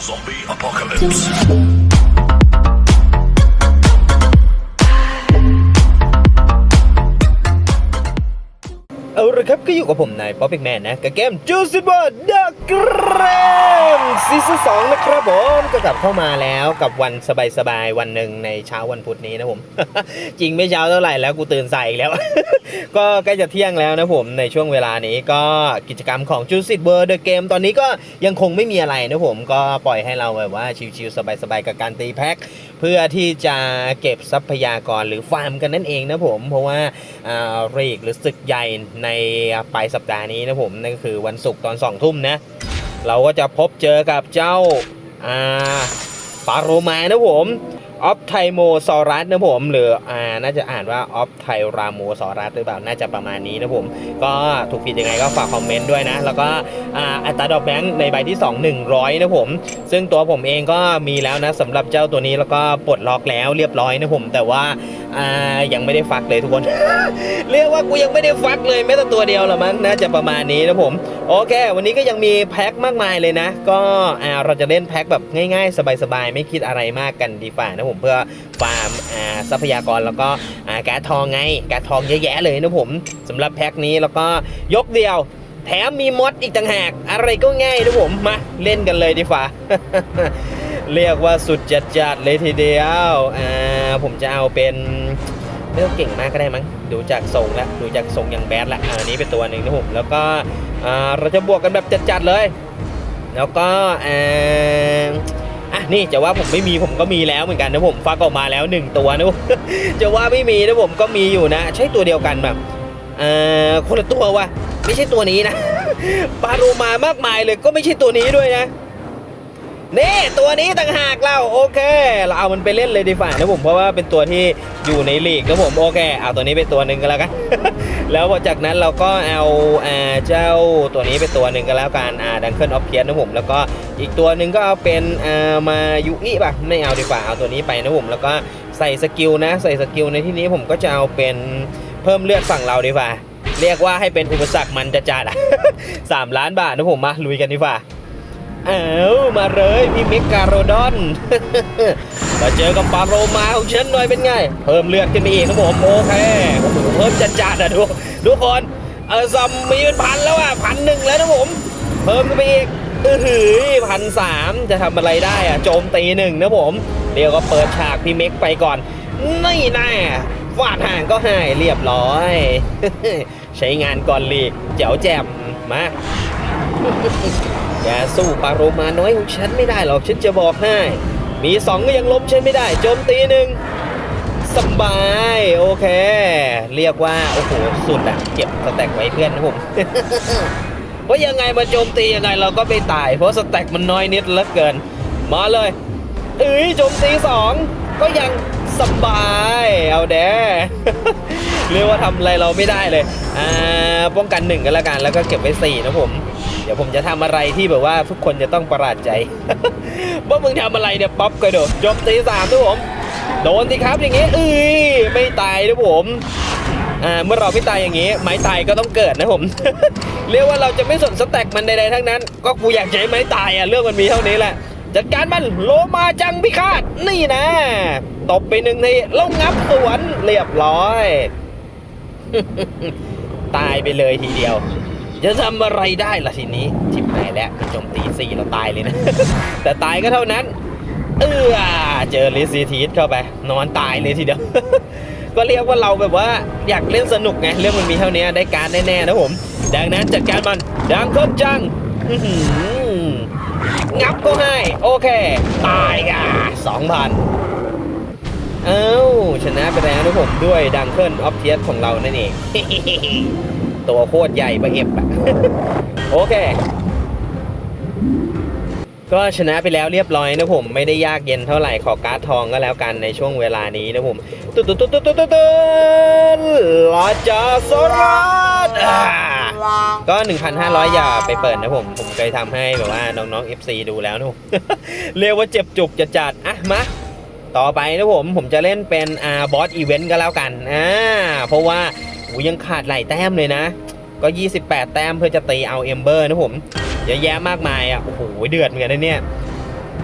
Zombie apocalypse. ก็อยู่กับผมนายป๊อปเป็กแมนนะ กับเกมจูซิบอร์ดักเกรมซีซั่นสองนะครับผมก็กลับเข้ามาแล้วกับวันสบายๆ วันหนึ่งในเช้าวันพุธนี้นะผม จริงไม่เช้าเท่าไหร่แล้วกูตื่นสายอีกแล้ว ก็ใกล้จะเที่ยงแล้วนะผมในช่วงเวลานี้ก็กิจกรรมของจูซิบอร์เดอะเกมตอนนี้ก็ยังคงไม่มีอะไรนะผมก็ปล่อยให้เราแบบว่าชิวๆสบายๆ กับการตีแพ็คเพื่อที่จะเก็บทรัพยากรหรือฟาร์มกันนั่นเองนะผม เพราะว่าอ่าเรกหรือศึกใหญ่ในปลายสัปดาห์นี้นะผมนั่นก็คือวันศุกร์ตอนสองทุ่มนะ เราก็จะพบเจอกับเจ้าอ่าปาโรมานะผม ออฟไทโมซอรัสนะผมหรืออ่าน่าจะอ่านว่าออฟไทราโมซอรัสหรือเปล่าน่าจะประมาณนี้นะผม ก็ถูกผิดยังไงก็ฝากคอมเมนต์ด้วยนะ แล้วก็อ่าอัตราดอกแบงค์ในใบที่ 2 100 นะผม ซึ่งตัวผมเองก็มีแล้วนะสำหรับเจ้าตัวนี้แล้วก็ปลดล็อกแล้วเรียบร้อยนะผม แต่ว่าอ่ายังไม่ได้ฟักเลยทุกคน เรียกว่ากูยังไม่ได้ฟักเลยแม้แต่ตัวเดียวละมั้งน่าจะประมาณนี้นะผมโอเค วันนี้ก็ยังมีแพ็คมากมายเลยนะ ก็อ่าเราจะเล่นแพ็คแบบง่ายๆ สบายๆ ไม่คิดอะไรมากกันดีฝ่านะผมเพื่อฟาร์มทรัพยากรแล้วก็อ่าการ์ดทองไงแการ์ดทองเยอะแยะเลยนะผมสำหรับแพ็คนี้แล้วก็ยกเดียว แถมมีมอดอีกต่างหากอะไรก็ง่ายนะผมมาเล่นกันเลยดีฝ่าเรียกว่าสุดจัดๆเลยทีเดียวอ่าผมจะเอาเป็นเลือกเก่งมากก็ได้มั้งดูจากทรงแล้วดูจากทรงอย่างแบดละอะอันนี้เป็นตัวหนึ่งนะผมแล้วก็อ่าเราจะบวกกันแบบจัดๆเลย แล้วก็อ่า อะนี่จะว่าผมไม่มีผมก็มีแล้วเหมือนกันนะผมฟักออกมาแล้วหนึ่งตัวนะจะว่าไม่มีนะผมก็มีอยู่นะ ใช่ตัวเดียวกันแบบเอ่อคนละตัววะไม่ใช่ตัวนี้นะปลาโลมามากมายเลยก็ไม่ใช่ตัวนี้ด้วยนะ นี่ตัวนี้ต่างหากเราโอเค เราเอามันไปเล่นเลยดีฝ่านะผมเพราะว่าเป็นตัวที่อยู่ในลีกนะผมโอเคเอาตัวนี้ไปตัวหนึ่งก็แล้วกัน แล้วพอจากนั้นเราก็เอาอ่าเจ้าตัวนี้ไปตัวหนึ่งก็แล้วกันอ่าดังเคิลออฟเพียนนะผมแล้วก็อีกตัวหนึ่งก็เอาเป็นอ่ามายุอิป่ะไม่เอาดีกว่าเอาตัวนี้ไปนะผมแล้วก็ใส่สกิลนะใส่สกิลในที่นี้ผมก็จะเอาเป็นเพิ่มเลือดฝั่งเราดีกว่าเรียกว่าให้เป็นอุปสรรคมันจะจัดอะสามล้านบาทนะผมมาลุยกันดีกว่า อามาเลยพี่เมกาโรดอน มาเจอกับปาโรมาของฉันหน่อยเป็นไง เพิ่มเลือดขึ้นไปอีกนะผมโอเคโอ้โหเพิ่มจัดจัดๆอะทุกทุกคนเออซอมมีเป็นพันแล้วอะพันหนึ่งแล้วนะผม เพิ่มขึ้นไปอีกเออหือพันสามจะทำอะไรได้อะโจมตีหนึ่งนะผมเดี๋ยวก็เปิดฉากพี่เมกไปก่อนนี่แน่ฟาดห่างก็หายเรียบร้อย ใช้งานก่อนลีกแจ๋วแจ่มมา อย่าสู้ปาโรมาน้อยของฉันไม่ได้หรอกฉันจะบอกให้ มีสองก็ยังล้มฉันไม่ได้โจมตีหนึ่งสบายโอเค เรียกว่า โอ้โห สุดอะเก็บสแต็กไว้เพื่อนนะผมเพราะยังไงมาโจมตียังไงเราก็ไม่ตาย เพราะสแต็กมันน้อยนิดเหลือเกิน มาเลยเอ้ยโจมตีสอง ก็ยังสบายเอาแด้เรียกว่าทำอะไรเราไม่ได้เลยอ่าป้องกันหนึ่งกันแล้วกันแล้วก็เก็บไว้สี่นะผม เดี๋ยวผมจะทำอะไรที่แบบว่าทุกคนจะต้องประหลาดใจ ว่ามึงทำอะไรเนี่ยป๊อปกระโดดจมตีสามนะผม โดนสิครับอย่างงี้เอ้ยไม่ตายนะผมอ่าเมื่อเราไม่ตายอย่างงี้ ไม้ตายก็ต้องเกิดนะผม เรียกว่าเราจะไม่สนสแต็กมันใดๆทั้งนั้น ก็กูอยากใช้ไม้ตายอะเรื่องมันมีเท่านี้แหละ จัดการมันโลมาจังพิฆาตนี่นะตบไปหนึ่งทีแล้วงับสวนเรียบร้อย ตายไปเลยทีเดียว จะทำอะไรได้ล่ะทีนี้ทิมไหนแล้วโจมตีสี่เราตายเลยนะ แต่ตายก็เท่านั้น เออเจอลิซีทีสเข้าไป นอนตายเลยทีเดียว ก็เรียกว่าเราแบบว่าอยากเล่นสนุกไง เรื่องมันมีเท่านี้ได้การแน่ๆนะผม ดังนั้นจัดการมันดังค้นจัง งับก็ให้ โอเค ตายก่ะสองพันเอ้า ชนะไปแล้วนะผมด้วยดังเคิลออฟเทียสของเรานั่นเอง ตัวโคตรใหญ่ปะเอฟอะโอเค ก็ชนะไปแล้วเรียบร้อยนะผม ไม่ได้ยากเย็นเท่าไหร่ขอการ์ดทองก็แล้วกันในช่วงเวลานี้นะผมตุ๊ดตุ๊ดตุ๊ดตุ๊ดตุ๊ดตุ๊ดลาจาสรัสอ่าก็ 1,500 อย่าไปเปิดนะผม ผมเคยทำให้แบบว่าน้องๆ FC ดูแล้วนะผมเรียกว่าเจ็บจุกจะจัดอะมาต่อไปนะผม ผมจะเล่นเป็นอ่าบอสอีเวนต์ก็แล้วกันอ่าเพราะว่าอูยังขาดหลายแต้มเลยนะ ก็ 28 แต้มเพื่อจะตีเอาเอมเบอร์นะผมเยอะแยะมากมายอะโอ้โหเดือดเหมือนกันนะเนี่ย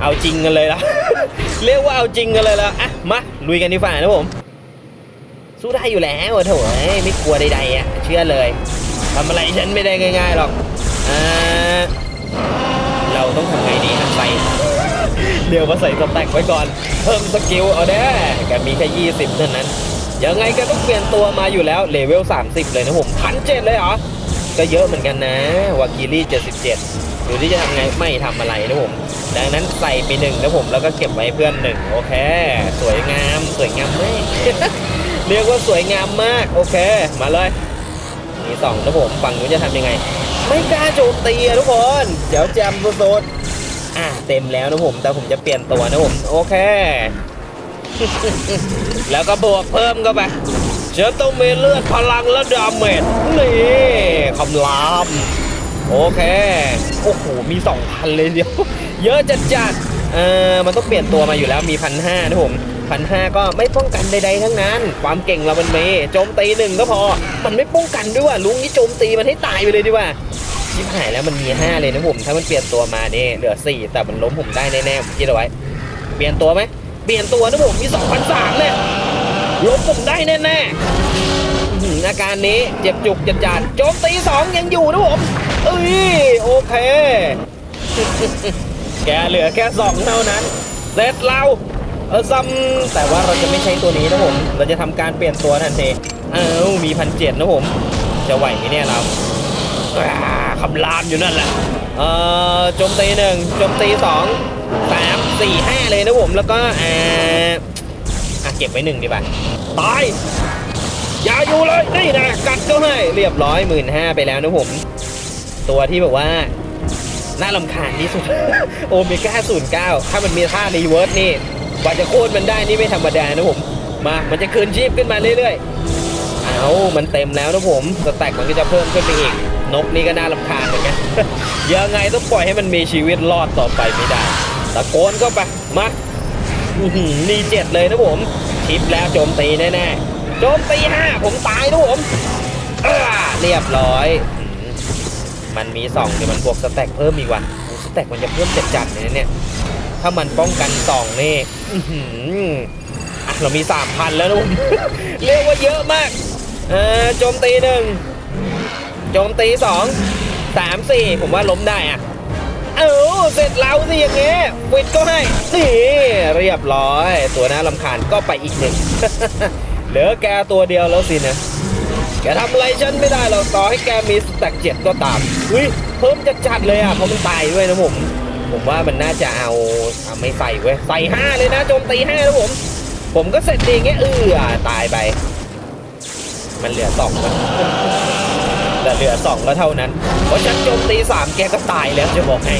เอาจริงกันเลยละ เรียกว่าเอาจริงกันเลยละอะมาลุยกันดีฝ่านะผม สู้ได้อยู่แล้วโถอ้ยไม่กลัวใดๆอะเชื่อเลยทำอะไรฉันไม่ได้ง่ายๆหรอกอ่าเราต้องทำไงดีอะใส่เดี๋ยวมาใส่สแต็กไว้ก่อน เพิ่มสกิลเอาแน่แกมีแค่ 20 เท่านั้นยังไงแก็ต้องเปลี่ยนตัวมาอยู่แล้วเลเวล 30 เลยนะผมพันเจ็ดเลยเหรอ ก็เยอะเหมือนกันนะวากิลี่ 77หรือที่จะทำไงไม่ทำอะไรนะผม ดังนั้นใส่ไปหนึ่งนะผมแล้วก็เก็บไว้เพื่อนหนึ่งโอเค สวยงามสวยงามมากเรียกว่าสวยงามมากโอเค มาเลยมีสองนะผมฝั่งนู้นจะทำยังไง ไม่กล้าโจมตีอะทุกคนเดี๋ยวแจมโซดๆอะเต็มแล้วนะผมแต่ผมจะเปลี่ยนตัวนะผมโอเค แล้วก็บวกเพิ่มเข้าไปฉันต้องมีเลือดพลังและดาเมจนี่คำรามโอเค โอ้โห มี2,000เลยเดียว เยอะจัดจัดๆเออมันต้องเปลี่ยนตัวมาอยู่แล้วมีพันห้านะผมพันห้าก็ไม่ป้องกันใดๆทั้งนั้น ความเก่งเรามันมีโจมตีหนึ่งก็พอ มันไม่ป้องกันด้วยว่ะลุงนี่โจมตีมันให้ตายไปเลยดีกว่าชิบหายแล้วมันมี 5 เลยนะผม ถ้ามันเปลี่ยนตัวมาเนี่ยเหลือ 4 แต่มันล้มผมได้แน่ๆผมคิดเอาไว้ เปลี่ยนตัวไหมเปลี่ยนตัวนะผมมี2,003เนี่ยล้มผมได้แน่ๆอาการนี้เจ็บจุกจัดจัดๆโจมตีสองยังอยู่นะผมเอ้ยโอเค แกเหลือแค่สองเท่านั้น เสร็จเราเออซัมแต่ว่าเราจะไม่ใช้ตัวนี้นะผม เราจะทำการเปลี่ยนตัวทันทีเอ้ามีพันเจ็ดนะผม จะไหวไหมเนี่ยเราอ่าคำรามอยู่นั่นแหละเออโจมตีหนึ่งโจมตีสองสามสี่ห้าเลยนะผมแล้วก็อ่าอะเก็บไว้หนึ่งดีกว่าตายอย่าอยู่เลยนี่นะกัดก็ให้เรียบร้อยหมื่นห้าไปแล้วนะผม ตัวที่แบบว่า น่าลำคาญที่สุด โอเมก้าศูนย์เก้าถ้ามันมีท่ารีเวิร์สนี่กว่าจะโค่นมันได้นี่ไม่ธรรมดานะผม มา มันจะคืนชีพขึ้นมาเรื่อยๆ เอามันเต็มแล้วนะผม สแต็กมันก็จะเพิ่มขึ้นไปอีก นกนี่ก็น่าลำคาญเหมือนกันยังไงต้องปล่อยให้มันมีชีวิตรอดต่อไปไม่ได้ ตะโกนเข้าไป มาอื้อหือนี่เจ็ดเลยนะผม ชิปแล้วโจมตีแน่ๆ โจมตีห้าผมตายนะผมเรียบร้อย มันมีสองเดี๋ยวมันบวกสแต็กเพิ่มอีกว่ะสแต็กมันจะเพิ่มจัดๆเลยนะเนี่ย ถ้ามันป้องกันสองนี่อื้อหืออะเรามีสามพันแล้วนะผมเรียกว่าเยอะมากเออโจมตีหนึ่งโจมตีสองสามสี่ผมว่าล้มได้อะเออเสร็จแล้วสิอย่างเงี้ยวิดก็ให้นี่เรียบร้อย ตัวน่าลำคาญก็ไปอีกหนึ่งเหลือแกตัวเดียวแล้วสินะ แกทำอะไรฉันไม่ได้หรอกต่อให้แกมีสแต็กเจ็ดก็ตามอุ้ยเพิ่มจะจัดเลยอะเพราะมันตายด้วยนะผมผมว่ามันน่าจะเอาเอาไม่ใส่เว้ยใส่ห้าเลยนะโจมตีห้านะผม ผมก็เสร็จดีองเงี้ยเออตายไป มันเหลือสองแล้วแต่เหลือสองก็เท่านั้น เพราะฉันโจมตีสามแกก็ตายแล้วจะบอกให้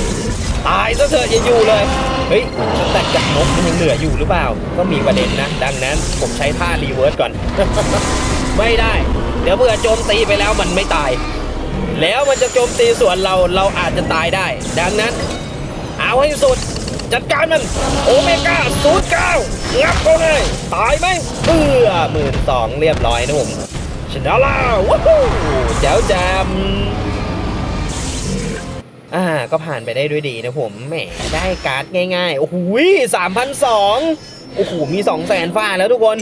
ตายซะเถอะอย่าอยู่เลยเฮ้ยแต่จากนกมันยังเหลืออยู่หรือเปล่า ก็มีประเด็นนะ ดังนั้นผมใช้ท่ารีเวิร์สก่อน ไม่ได้ ดี๋ยวเผื่อโจมตีไปแล้วมันไม่ตาย แล้วมันจะโจมตีส่วนเราเราอาจจะตายได้ ดังนั้น เอาให้สุด จัดการมัน โอเมก้าศูนย์เก้างับเขาเลยตายไหมเพื่อหมื่นสองเรียบร้อยนะผมชนะแล้วว้าวแจ๋วแจมอ่าก็ผ่านไปได้ด้วยดีนะผมแหมได้การ์ดง่ายๆ โอ้โหสามพันสองโอ้โหมี2 0 0แสนฟ้าแล้วทุกคน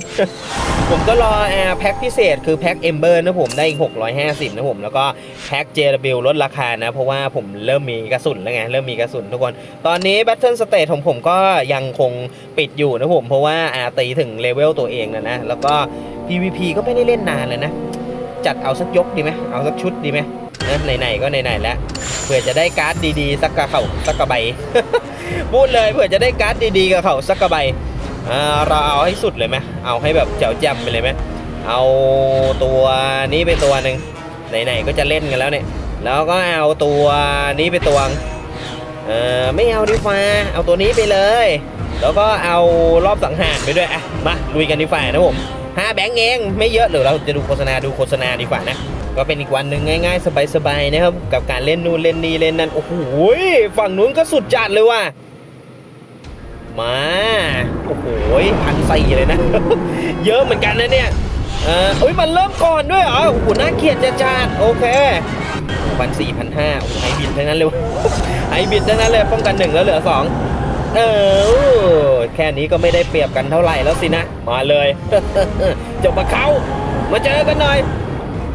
ผมก็รอแอร์แพ็คพิเศษคือแพ็คเอมเบอร์นะผมได้อีก 650 นะผม แล้วก็แพ็ค JW ลดราคานะ เพราะว่าผมเริ่มมีกระสุนแล้วไง เริ่มมีกระสุนทุกคน ตอนนี้ Battle Stage ของผมก็ยังคงปิดอยู่นะผม เพราะว่าอาตีถึงเลเวลตัวเองนะนะ แล้วก็ PVP ก็ไม่ได้เล่นนานเลยนะ จัดเอาสักยกดีไหมเอาสักชุดดีไหมนะไหนๆก็ไหนๆแล้วเผื่อจะได้การ์ดดีๆ สักกระเขาสักกระใบ พูดเลยเผื่อจะได้การ์ดดีๆกับเขาสักกระใบ เราเอาให้สุดเลยไหมเอาให้แบบแจ๋วแจ่มไปเลยไหมเอาตัวนี้ไปตัวหนึ่งไหนๆก็จะเล่นกันแล้วเนี่ย แล้วก็เอาตัวนี้ไปตัวเออไม่เอาดีฟ้าเอาตัวนี้ไปเลย แล้วก็เอารอบสังหารไปด้วยอะมาลุยกันดีฟ้านะผมห้าแบงค์เองไม่เยอะหรือเราจะดูโฆษณาดูโฆษณาดีกว่านะก็เป็นอีกวันหนึ่งง่ายๆ สบายๆนะครับกับการเล่นนู่นเล่นนี่เล่นนั่นโอ้โหฝั่งนู้นก็สุดจัดเลยว่ะ มา โอ้โหพันสี่เลยนะ เยอะเหมือนกันนะเนี่ยเออเอ้ยมันเริ่มก่อนด้วยเหรอ โอ้โห น่าเกลียดจัดจัดโอเคพันสี่พันห้าโอ้ไฮบิดทั้งนั้นเลยไฮบิดทั้งนั้นเลย ป้องกันหนึ่งแล้วเหลือสองเออ แค่นี้ก็ไม่ได้เปรียบกันเท่าไหร่แล้วสินะ มาเลยจบมาเข้า มาเจอกันหน่อย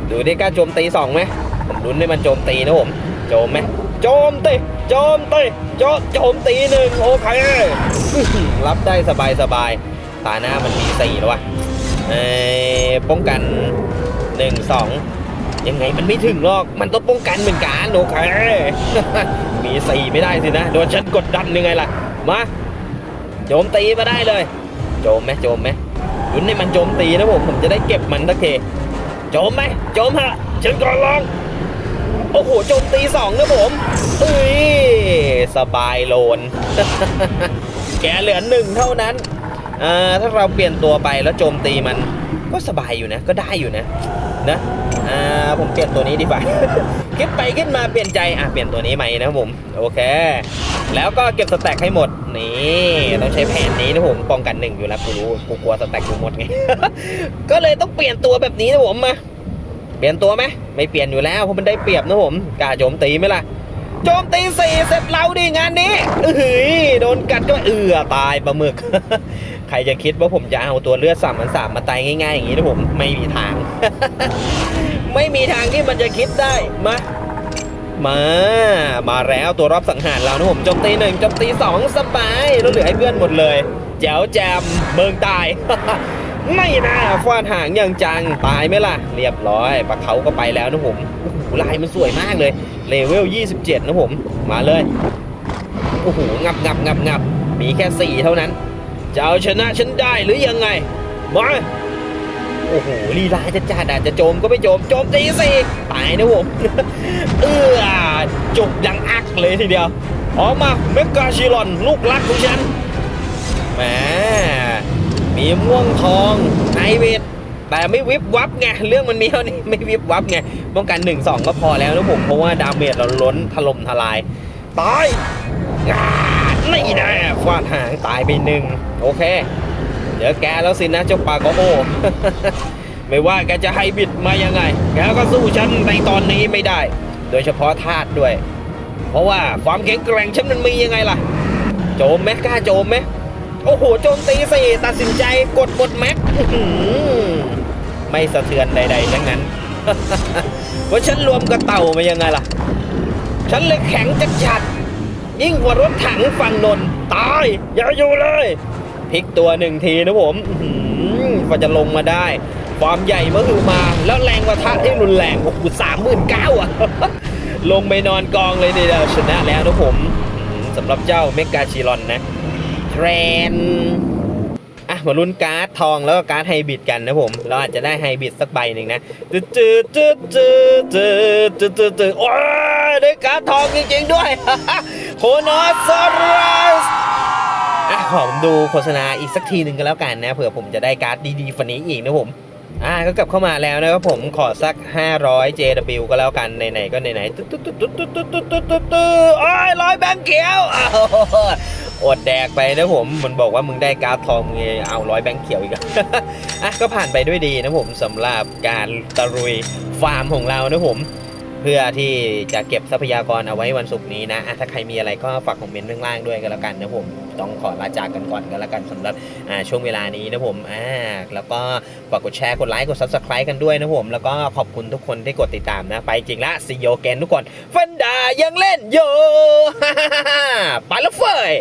ดูดิกล้าโจมตีสองไหมผมลุ้นให้มันโจมตีนะผม โจมไหมโจมตี โจมตี โจโจมตีหนึ่งโอเค รับได้สบายสบายตาหน้ามันมีสี่แล้ววะเอ้ยป้องกันหนึ่งสองยังไงมันไม่ถึงหรอก มันต้องป้องกันเหมือนกันโอเคมีสี่ไม่ได้สินะ โดนฉันกดดันยังไงล่ะ มาโจมตีมาได้เลย โจมไหมโจมไหมลุ้นให้มันโจมตีนะผม ผมจะได้เก็บมันสักทีโจมไหมโจมฮะฉันก่อนลองโอ้โหโจมตีสองนะผมเอ้ยสบายโลน แกเหลือหนึ่งเท่านั้นอ่าถ้าเราเปลี่ยนตัวไปแล้วโจมตีมันก็สบายอยู่นะ ก็ได้อยู่นะนะอ่าผมเปลี่ยนตัวนี้ดีกว่าคิดไปคิดมาเปลี่ยนใจอะเปลี่ยนตัวนี้ใหม่นะผมโอเค แล้วก็เก็บสแต็กให้หมดนี่ต้องใช้แผนนี้นะผมป้องกันหนึ่งอยู่แล้วกูรู้กูกลัวสแต็กกูหมดไงก็เลยต้องเปลี่ยนตัวแบบนี้นะผมมาเปลี่ยนตัวไหมไม่เปลี่ยนอยู่แล้วเพราะมันได้เปรียบนะผมกล้าโจมตีไหมล่ะ โจมตีสี่เสร็จเราดิงานนี้เอ้ยโดนกัดก็เอือตายปลาหมึก ใครจะคิดว่าผมจะเอาตัวเลือดสามพันสามมาตายง่ายๆอย่างนี้นะผมไม่มีทาง ไม่มีทางที่มันจะคิดได้มามา มาแล้วตัวรอบสังหารเรานะผมโจมตีหนึ่งโจมตีสองสบายแล้วเหลือให้เพื่อนหมดเลยแจ๋วแจมเมืองตาย ไม่น่าฟาดหางอย่างจังตายไหมล่ะ เรียบร้อยปลาเขาก็ไปแล้วนะผมโอ้โห ลายมันสวยมากเลยเลเวล 27 นะผม มาเลย โอ้โห งับงับงับงับมีแค่ 4 เท่านั้น จะเอาชนะฉันได้หรือยังไง มา โอ้โห ลีลาจะจัดอาจจะโจมก็ไม่โจม โจมตีสิตายนะผม เออจุกยังอักเลยทีเดียว ออกมาเมกาชิลอน ลูกรักของฉันแหมมีม่วงทองไอเวท แต่ไม่วิบวับไงเรื่องมันมีเท่านี้ไม่วิบวับไงป้องกัน 1 2 ก็พอแล้วนะผมเพราะว่าดาเมจเราล้นถล่มทลายตายงาไม่ได้ฟาดหางตายไปหนึ่งโอเค เดี๋ยวแกแล้วสินะเจ้าปาโกโอไม่ว่าแกจะไฮบิดมายังไงแกก็สู้ฉันในตอนนี้ไม่ได้ โดยเฉพาะธาตุด้วย เพราะว่าความแข็งแกร่งฉันมันมียังไงล่ะ โจมไหมกล้าโจมไหมโอ้โห โจมตีสี่ตัดสินใจกดหมดแม็ก ไม่สะเทือนใดๆทั้งนั้นว่าฉันรวมกับเต่ามายังไงล่ะ ฉันเลยแข็งจัดจัดๆยิ่งกว่ารถถังฝั่งนนท์ตาย อย่าอยู่เลยพลิกตัวหนึ่งทีนะผมกว่าจะลงมาได้ ความใหญ่เมื่อคือมา แล้วแรงกว่าทะที่รุนแรงโอ้โหสามหมื่นเก้าอะ ลงไปนอนกองเลยเดียวชนะแล้วนะผมสำหรับเจ้าเมกาชิรอนนะ เทรน มาลุ้นการ์ดทองแล้วก็การ์ดไฮบริดกันนะผม เราอาจจะได้ไฮบริดสักใบหนึ่งนะจืดจืดจืดจืดจืดจืดจืดจืดโอ้ยได้การ์ดทองจริงๆด้วยโคนอสรัสอะขอผมดูโฆษณาอีกสักทีหนึ่งก็แล้วกันนะ เผื่อผมจะได้การ์ดดีๆฟันนี้อีกนะผมอ่าก็กลับเข้ามาแล้วนะครับผมขอสัก 500 JW ก็แล้วกันไหนๆก็ไหนๆตุ๊ดตุ๊ดตุ๊ดตุ๊ดตุ๊ดตุ๊ดตุ๊ดตุ๊ดตุ๊ดตุ๊ดโอ้ยร้อยแบงค์เขียว อดแดกไปนะผมมันบอกว่ามึงได้การ์ดทองมึงเอาร้อยแบงค์เขียวอีกอะอะก็ผ่านไปด้วยดีนะผมสำหรับการตะลุยฟาร์มของเรานะผม เพื่อที่จะเก็บทรัพยากรเอาไว้วันศุกร์นี้นะถ้าใครมีอะไรก็ฝากคอมเมนต์ข้างล่างด้วยกันแล้วกันนะผมต้องขอลาจากกันก่อนกันแล้วกันสำหรับช่วงเวลานี้นะผมอ่าแล้วก็ฝากกดแชร์กดไลค์กด subscribe กันด้วยนะผมแล้วก็ขอบคุณทุกคนที่กดติดตามนะ ไปจริงละซีโยเกนทุกคนฟันดายังเล่นโยไปแล้วเฟย